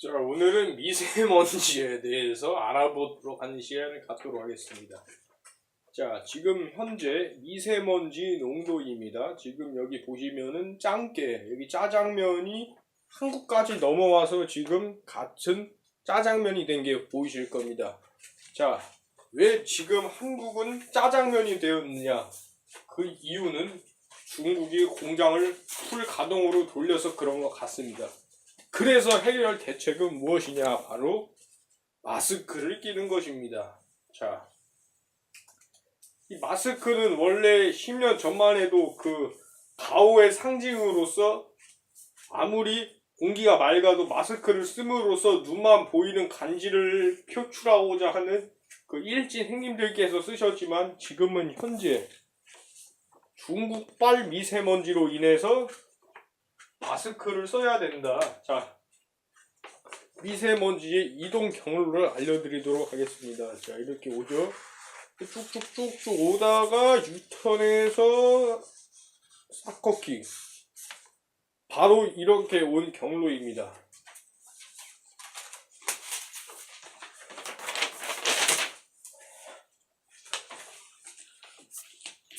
자, 오늘은 미세먼지에 대해서 알아보도록 하는 시간을 갖도록 하겠습니다. 자, 지금 현재 미세먼지 농도입니다. 지금 여기 보시면은 짱깨, 여기 짜장면이 한국까지 넘어와서 지금 같은 짜장면이 된 게 보이실 겁니다. 자, 왜 지금 한국은 짜장면이 되었느냐? 그 이유는 중국이 공장을 풀 가동으로 돌려서 그런 것 같습니다. 그래서 해결 대책은 무엇이냐? 바로 마스크를 끼는 것입니다. 자, 이 마스크는 원래 10년 전만 해도 그 가오의 상징으로서 아무리 공기가 맑아도 마스크를 씀으로써 눈만 보이는 간지를 표출하고자 하는 그 일진 행님들께서 쓰셨지만 지금은 현재 중국발 미세먼지로 인해서 마스크를 써야 된다. 자, 미세먼지의 이동 경로를 알려드리도록 하겠습니다. 자, 이렇게 오죠. 쭉쭉쭉쭉 오다가 싹 걷기. 바로 이렇게 온 경로입니다.